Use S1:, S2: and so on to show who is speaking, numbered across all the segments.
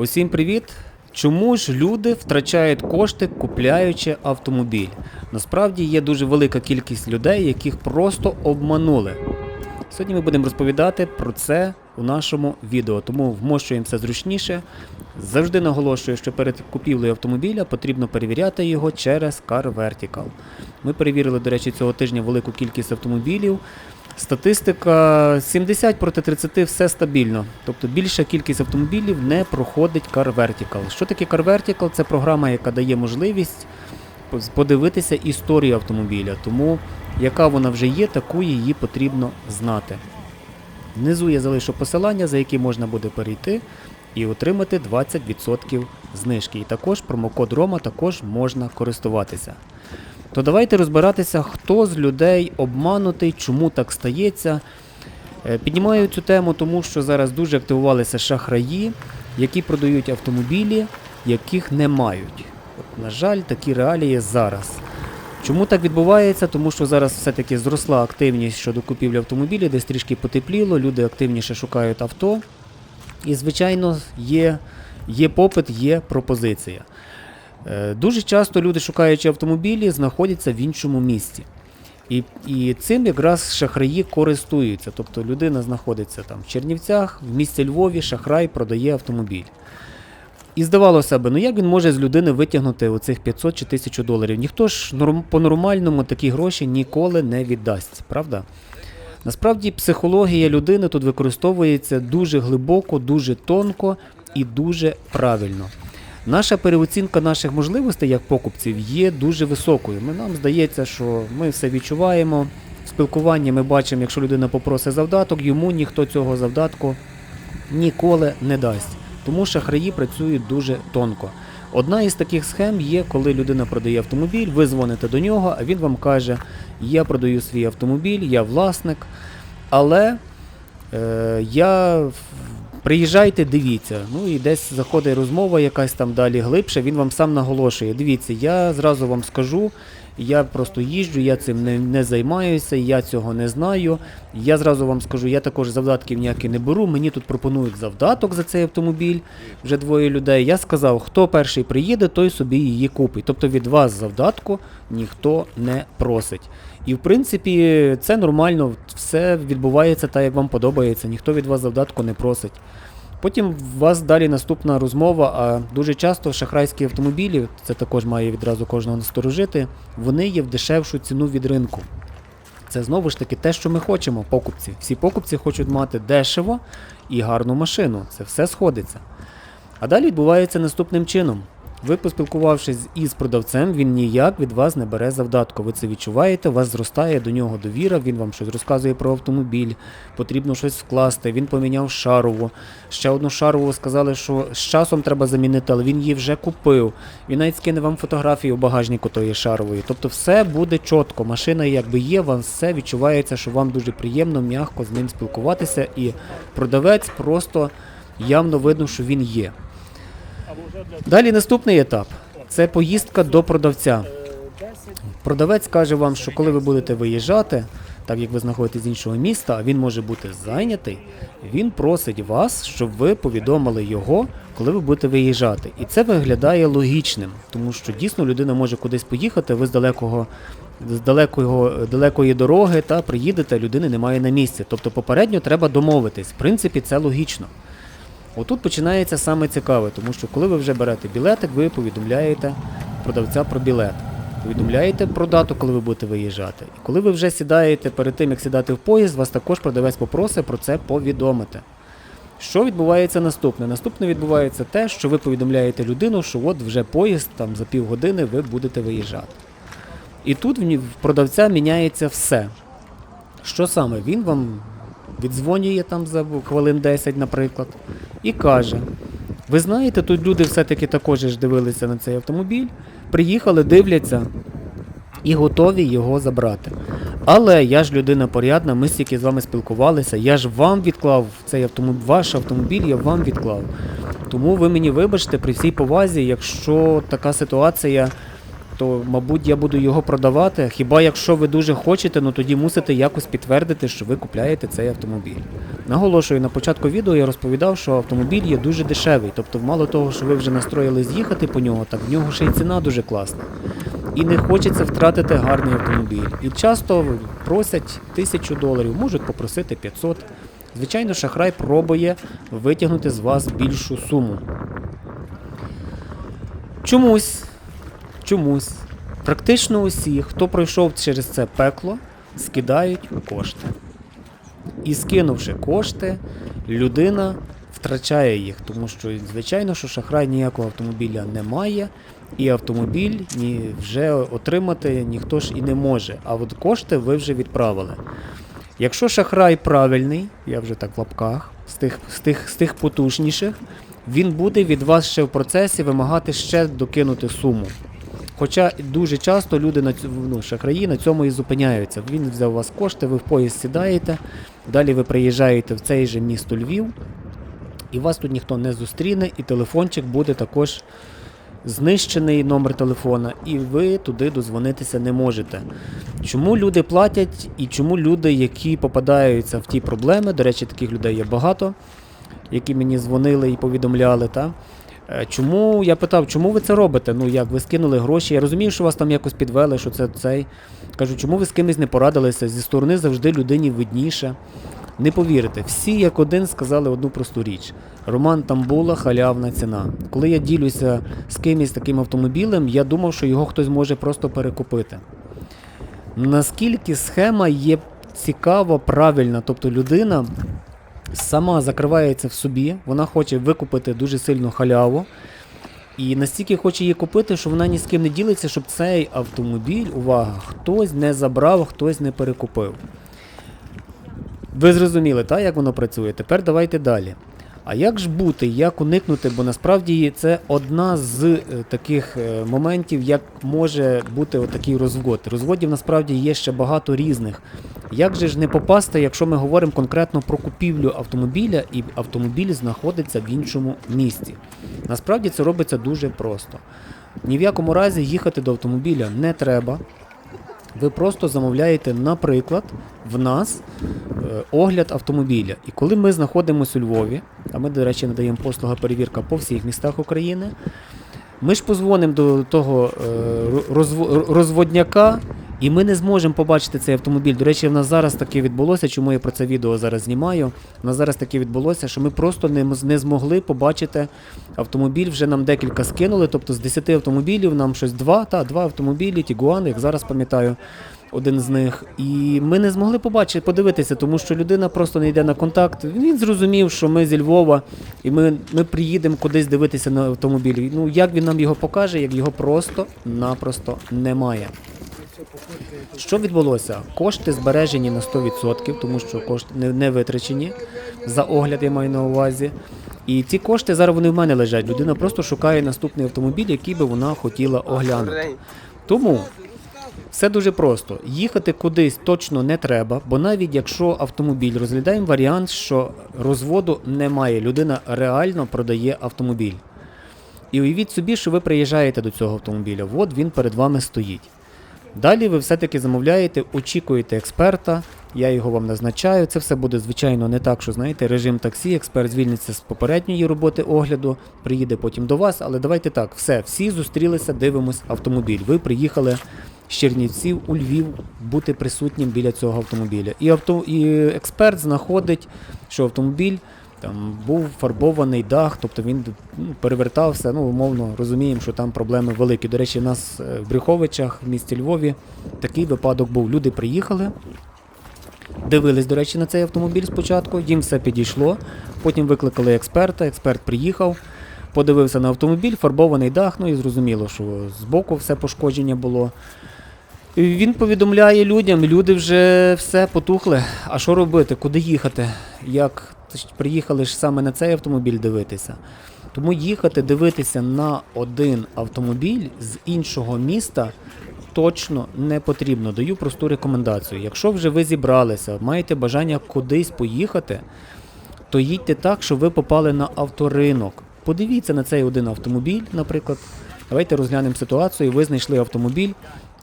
S1: Усім привіт! Чому ж люди втрачають кошти, купляючи автомобіль? Насправді є дуже велика кількість людей, яких просто обманули. Сьогодні ми будемо розповідати про це у нашому відео, тому вмощуємо все зручніше. Завжди наголошую, що перед купівлею автомобіля потрібно перевіряти його через Car Vertical. Ми перевірили, до речі, цього тижня велику кількість автомобілів. Статистика 70 проти 30 все стабільно. Тобто більша кількість автомобілів не проходить Car Vertical. Що таке Car Vertical? Це програма, яка дає можливість подивитися історію автомобіля. Тому яка вона вже є, таку її потрібно знати. Внизу я залишу посилання, за яке можна буде перейти і отримати 20% знижки. І також промокод Рома також можна користуватися. То давайте розбиратися, хто з людей обманутий, чому так стається. Е, Піднімаю цю тему, тому що зараз дуже активувалися шахраї, які продають автомобілі, яких не мають. От, на жаль, такі реалії зараз. Чому так відбувається? Тому що зараз все-таки зросла активність щодо купівлі автомобілів, десь трішки потепліло, люди активніше шукають авто. І, звичайно, є, є попит, є пропозиція. Е, Дуже часто люди, шукаючи автомобілі, знаходяться в іншому місці. І, і цим якраз шахраї користуються. Тобто людина знаходиться там в Чернівцях, в місті Львові, шахрай продає автомобіль. І здавалося б, ну як він може з людини витягнути оцих 500 чи 1000 доларів? Ніхто ж по-нормальному такі гроші ніколи не віддасть, правда? Насправді психологія людини тут використовується дуже глибоко, дуже тонко і дуже правильно. Наша переоцінка наших можливостей як покупців є дуже високою. Ми, нам здається, що ми все відчуваємо. В спілкуванні ми бачимо, якщо людина попросить завдаток, йому ніхто цього завдатку ніколи не дасть. Тому шахраї працюють дуже тонко. Одна із таких схем є, коли людина продає автомобіль, ви дзвоните до нього, а він вам каже: Я продаю свій автомобіль, я власник, але е, я приїжджайте, дивіться. Ну і десь заходить розмова якась там далі глибше, він вам сам наголошує. Дивіться, я зразу вам скажу, я просто їжджу, я цим не, не займаюся, я цього не знаю. Я зразу вам скажу, я також завдатків ніякі не беру. Мені тут пропонують завдаток за цей автомобіль, вже двоє людей. Я сказав, хто перший приїде, той собі її купить. Тобто від вас завдатку ніхто не просить. І в принципі це нормально, все відбувається так, як вам подобається, ніхто від вас завдатку не просить. Потім у вас далі наступна розмова, а дуже часто шахрайські автомобілі, це також має відразу кожного насторожити, вони є в дешевшу ціну від ринку. Це знову ж таки те, що ми хочемо, покупці. Всі покупці хочуть мати дешево і гарну машину. Це все сходиться. А далі відбувається наступним чином. Ви, поспілкувавшись із продавцем, він ніяк від вас не бере завдатку. Ви це відчуваєте, у вас зростає до нього довіра, він вам щось розказує про автомобіль, потрібно щось вкласти. Він поміняв шарову. Ще одну шарову сказали, що з часом треба замінити, але він її вже купив. Він навіть скине вам фотографію у багажнику тої шарової. Тобто все буде чітко. Машина якби є, вам все відчувається, що вам дуже приємно, м'яко з ним спілкуватися, і продавець просто явно видно, що він є. Далі наступний етап це поїздка до продавця. Продавець каже вам, що коли ви будете виїжджати, так як ви знаходитесь з іншого міста, а він може бути зайнятий, він просить вас, щоб ви повідомили його, коли ви будете виїжджати. І це виглядає логічним, тому що дійсно людина може кудись поїхати, ви з далекого. З далекого, далекої дороги та приїдете, людини немає на місці. Тобто попередньо треба домовитись. В принципі, це логічно. Отут починається саме цікаве, тому що коли ви вже берете білетик, ви повідомляєте продавця про білет. Повідомляєте про дату, коли ви будете виїжджати. І коли ви вже сідаєте перед тим, як сідати в поїзд, вас також продавець попросить про це повідомити. Що відбувається наступне? Наступне відбувається те, що ви повідомляєте людину, що от вже поїзд там за півгодини ви будете виїжджати. І тут в продавця міняється все. Що саме? Він вам віддзвонює там за хвилин 10, наприклад, і каже: Ви знаєте, тут люди все-таки також ж дивилися на цей автомобіль, приїхали, дивляться і готові його забрати. Але я ж людина порядна, ми стільки з вами спілкувалися, я ж вам відклав цей автомобіль, ваш автомобіль, я вам відклав. Тому ви мені вибачте при всій повазі, якщо така ситуація то, мабуть, я буду його продавати. Хіба якщо ви дуже хочете, ну тоді мусите якось підтвердити, що ви купляєте цей автомобіль. Наголошую, на початку відео я розповідав, що автомобіль є дуже дешевий. Тобто, мало того, що ви вже настроїли з'їхати по нього, так в нього ще й ціна дуже класна. І не хочеться втратити гарний автомобіль. І часто просять тисячу доларів, можуть попросити 500. Звичайно, шахрай пробує витягнути з вас більшу суму. Чомусь, чомусь, практично усі, хто пройшов через це пекло, скидають кошти. І скинувши кошти, людина втрачає їх, тому що, звичайно, що шахрай ніякого автомобіля не має, і автомобіль ні, вже отримати ніхто ж і не може. А от кошти ви вже відправили. Якщо шахрай правильний, я вже так в лапках, з тих, з тих, з тих потужніших, він буде від вас ще в процесі вимагати ще докинути суму. Хоча дуже часто люди на цьому, ну, шахраї на цьому і зупиняються. Він взяв у вас кошти, ви в поїзд сідаєте, далі ви приїжджаєте в цей же місто Львів, і вас тут ніхто не зустріне, і телефончик буде також знищений номер телефона, і ви туди дозвонитися не можете. Чому люди платять і чому люди, які попадаються в ті проблеми, до речі, таких людей є багато, які мені дзвонили і повідомляли, та? Е, Чому я питав, чому ви це робите? Ну як ви скинули гроші? Я розумію, що вас там якось підвели, що це цей. Кажу, чому ви з кимось не порадилися? Зі сторони завжди людині видніше. Не повірите, всі як один сказали одну просту річ: Роман Тамбула, халявна ціна. Коли я ділюся з кимось таким автомобілем, я думав, що його хтось може просто перекупити. Наскільки схема є цікава, правильна, тобто людина сама закривається в собі, вона хоче викупити дуже сильно халяву. І настільки хоче її купити, що вона ні з ким не ділиться, щоб цей автомобіль, увага, хтось не забрав, хтось не перекупив. Ви зрозуміли, так, як воно працює? Тепер давайте далі. А як ж бути, як уникнути, бо насправді це одна з е, таких е, моментів, як може бути отакий розвод. Розводів насправді є ще багато різних. Як же ж не попасти, якщо ми говоримо конкретно про купівлю автомобіля, і автомобіль знаходиться в іншому місті? Насправді це робиться дуже просто. Ні в якому разі їхати до автомобіля не треба. Ви просто замовляєте, наприклад, в нас е, огляд автомобіля. І коли ми знаходимося у Львові, а ми, до речі, надаємо послуга перевірка по всіх містах України, ми ж позвонимо до того е, розводняка, і ми не зможемо побачити цей автомобіль. До речі, в нас зараз таке відбулося, чому я про це відео зараз знімаю. У нас зараз таке відбулося, що ми просто не, не змогли побачити автомобіль. Вже нам декілька скинули. Тобто з 10 автомобілів нам щось два, та два автомобілі, Тігуан, як зараз пам'ятаю. Один з них, і ми не змогли побачити, подивитися, тому що людина просто не йде на контакт. Він зрозумів, що ми зі Львова, і ми, ми приїдемо кудись дивитися на автомобіль. Ну як він нам його покаже, як його просто-напросто немає. Що відбулося? Кошти збережені на 100%, тому що кошти не, витрачені за огляд, я маю на увазі. І ці кошти зараз вони в мене лежать. Людина просто шукає наступний автомобіль, який би вона хотіла оглянути. Тому все дуже просто. Їхати кудись точно не треба, бо навіть якщо автомобіль розглядаємо варіант, що розводу немає, людина реально продає автомобіль. І уявіть собі, що ви приїжджаєте до цього автомобіля, от він перед вами стоїть. Далі ви все-таки замовляєте, очікуєте експерта, я його вам назначаю. Це все буде, звичайно, не так, що знаєте, режим таксі, експерт звільниться з попередньої роботи огляду, приїде потім до вас. Але давайте так, все, всі зустрілися, дивимось автомобіль. Ви приїхали з Чернівців у Львів бути присутнім біля цього автомобіля. І, авто, і експерт знаходить, що автомобіль там був фарбований дах, тобто він ну, перевертався. Ну, умовно розуміємо, що там проблеми великі. До речі, у нас е, в Брюховичах, в місті Львові, такий випадок був. Люди приїхали, дивились, до речі, на цей автомобіль спочатку, їм все підійшло. Потім викликали експерта, експерт приїхав, подивився на автомобіль, фарбований дах, ну і зрозуміло, що збоку все пошкодження було. Він повідомляє людям, люди вже все потухли. А що робити? Куди їхати? Як приїхали ж саме на цей автомобіль дивитися? Тому їхати дивитися на один автомобіль з іншого міста точно не потрібно. Даю просту рекомендацію. Якщо вже ви зібралися, маєте бажання кудись поїхати, то їдьте так, щоб ви попали на авторинок. Подивіться на цей один автомобіль, наприклад, Давайте розглянемо ситуацію. Ви знайшли автомобіль.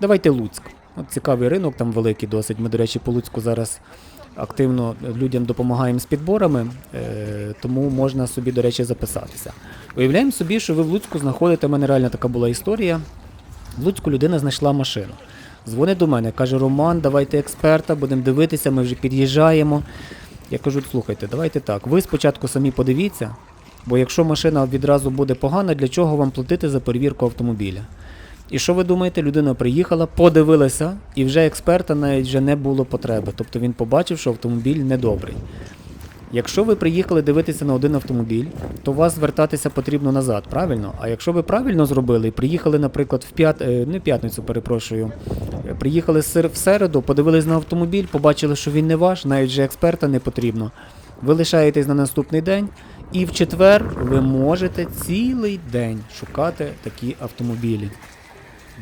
S1: Давайте Луцьк. От цікавий ринок, там великий досить. Ми, до речі, по Луцьку зараз активно людям допомагаємо з підборами, е, тому можна собі, до речі, записатися. Уявляємо собі, що ви в Луцьку знаходите, у мене реально така була історія. В Луцьку людина знайшла машину. Дзвонить до мене, каже: Роман, давайте експерта, будемо дивитися, ми вже під'їжджаємо. Я кажу, слухайте, давайте так. Ви спочатку самі подивіться, бо якщо машина відразу буде погана, для чого вам платити за перевірку автомобіля? І що ви думаєте, людина приїхала, подивилася, і вже експерта навіть вже не було потреби. Тобто він побачив, що автомобіль недобрий. Якщо ви приїхали дивитися на один автомобіль, то вас звертатися потрібно назад, правильно? А якщо ви правильно зробили і приїхали, наприклад, в п'ят... е, не п'ятницю, перепрошую, е, приїхали в середу, подивились на автомобіль, побачили, що він не ваш, навіть же експерта не потрібно. Ви лишаєтесь на наступний день, і в четвер ви можете цілий день шукати такі автомобілі.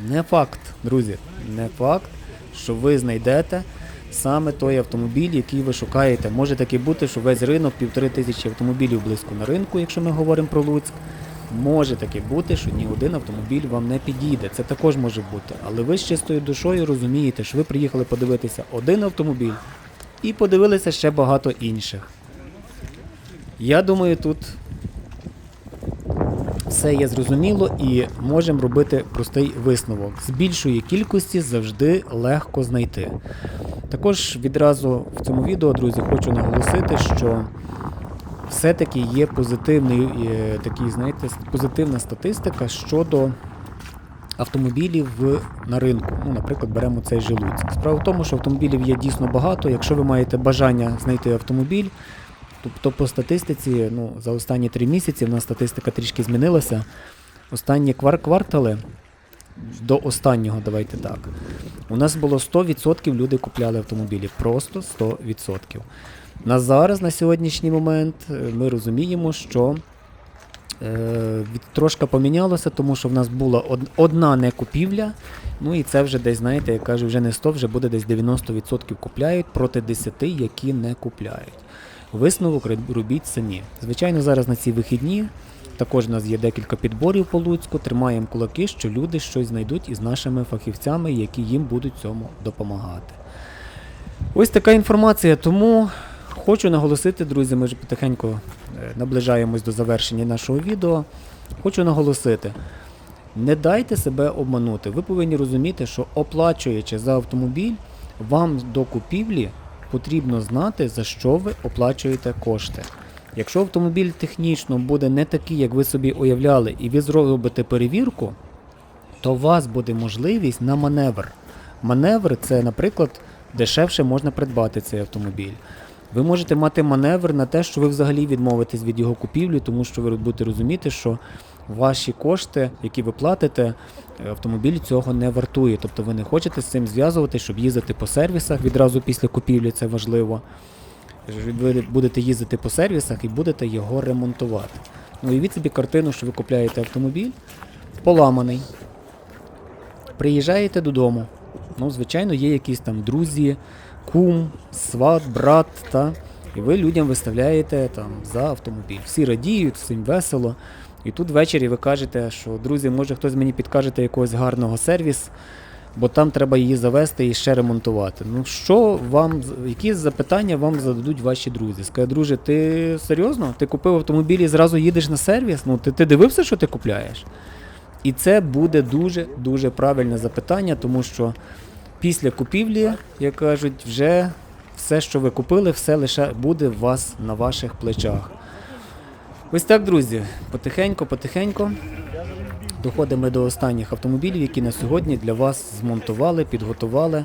S1: Не факт, друзі, не факт, що ви знайдете саме той автомобіль, який ви шукаєте. Може таки бути, що весь ринок півтори тисячі автомобілів близько на ринку, якщо ми говоримо про Луцьк. Може таки бути, що ні один автомобіль вам не підійде. Це також може бути. Але ви з чистою душою розумієте, що ви приїхали подивитися один автомобіль і подивилися ще багато інших. Я думаю, тут все є зрозуміло і можемо робити простий висновок. З більшої кількості завжди легко знайти. Також відразу в цьому відео, друзі, хочу наголосити, що все-таки є позитивний, е, такий, знаєте, позитивна статистика щодо автомобілів на ринку. Ну, наприклад, беремо цей же Луцьк. Справа в тому, що автомобілів є дійсно багато. Якщо ви маєте бажання знайти автомобіль, Тобто по статистиці, ну, за останні три місяці в нас статистика трішки змінилася. Останні квар квартали до останнього, давайте так. У нас було 100% люди купляли автомобілі. Просто 100%. На зараз, на сьогоднішній момент, е, ми розуміємо, що е, трошки помінялося, тому що в нас була од, одна некупівля. Ну і це вже десь, знаєте, я кажу, вже не 100, вже буде десь 90% купляють проти 10, які не купляють. Висновок робіть самі. Звичайно, зараз на ці вихідні також у нас є декілька підборів по Луцьку. Тримаємо кулаки, що люди щось знайдуть із нашими фахівцями, які їм будуть цьому допомагати. Ось така інформація. Тому хочу наголосити, друзі, ми вже потихеньку е, наближаємось до завершення нашого відео. Хочу наголосити. Не дайте себе обманути. Ви повинні розуміти, що оплачуючи за автомобіль, вам до купівлі потрібно знати, за що ви оплачуєте кошти. Якщо автомобіль технічно буде не такий, як ви собі уявляли, і ви зробите перевірку, то у вас буде можливість на маневр. Маневр це, наприклад, дешевше можна придбати цей автомобіль. Ви можете мати маневр на те, що ви взагалі відмовитесь від його купівлі, тому що ви будете розуміти, що ваші кошти, які ви платите, е, автомобіль цього не вартує. Тобто ви не хочете з цим зв'язувати, щоб їздити по сервісах відразу після купівлі, це важливо. Ви будете їздити по сервісах і будете його ремонтувати. Ну, уявіть собі картину, що ви купляєте автомобіль поламаний. Приїжджаєте додому. Ну, звичайно, є якісь там друзі, кум, сват, брат, та, і ви людям виставляєте там за автомобіль. Всі радіють, всім весело. І тут ввечері ви кажете, що друзі, може хтось мені підкажете якогось гарного сервіс, бо там треба її завести і ще ремонтувати. Ну що вам, які запитання вам зададуть ваші друзі? Скажуть, друже, ти серйозно? Ти купив автомобіль і зразу їдеш на сервіс? Ну ти, ти дивився, що ти купляєш? І це буде дуже-дуже правильне запитання, тому що після купівлі, як кажуть, вже все, що ви купили, все лише буде у вас на ваших плечах. Ось так, друзі, потихеньку, потихеньку доходимо до останніх автомобілів, які на сьогодні для вас змонтували, підготували.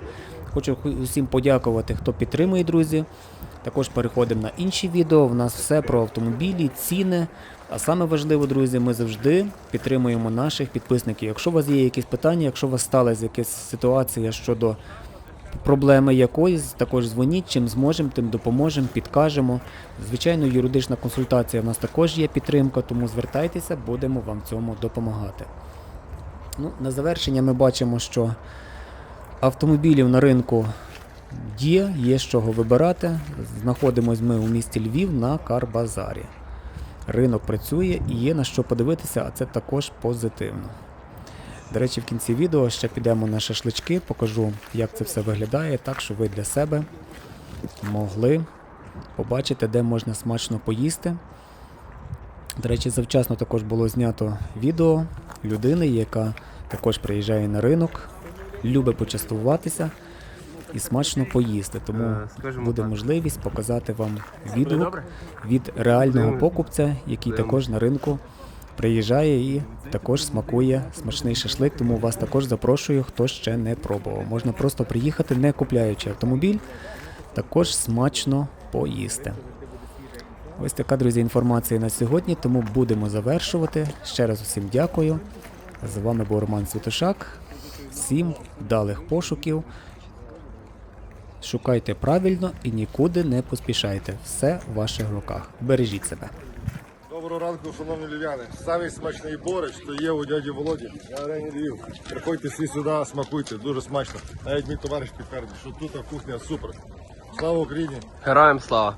S1: Хочу усім подякувати, хто підтримує, друзі. Також переходимо на інші відео. У нас все про автомобілі, ціни. А саме важливо, друзі, ми завжди підтримуємо наших підписників. Якщо у вас є якісь питання, якщо у вас сталася якась ситуація щодо проблеми якоїсь, також дзвоніть, чим зможемо, тим допоможемо, підкажемо. Звичайно, юридична консультація в нас також є підтримка, тому звертайтеся, будемо вам в цьому допомагати. Ну, на завершення ми бачимо, що автомобілів на ринку є, є з чого вибирати. Знаходимось ми у місті Львів на Карбазарі. Ринок працює і є на що подивитися, а це також позитивно. До речі, в кінці відео ще підемо на шашлички, покажу, як це все виглядає, так що ви для себе могли побачити, де можна смачно поїсти. До речі, завчасно також було знято відео людини, яка також приїжджає на ринок, любить почастуватися і смачно поїсти. Тому
S2: Е,
S1: буде можливість показати вам відгук від реального покупця, який також на ринку приїжджає і також смакує смачний шашлик. Тому вас також запрошую, хто ще не пробував. Можна просто приїхати, не купляючи автомобіль, також смачно поїсти. Ось така, друзі, інформація на сьогодні, тому будемо завершувати. Ще раз усім дякую. З вами був Роман Святошак. Всім вдалих пошуків. Шукайте правильно і нікуди не поспішайте. Все в ваших руках. Бережіть себе.
S3: Доброго ранку, шановні львів'яни. Самий смачний борщ, що є у дяді Володі на арені Львів. Приходьте всі сюди, смакуйте, дуже смачно. Навіть мій товариш підтвердить, що тут кухня супер. Слава Україні!
S2: Героям слава!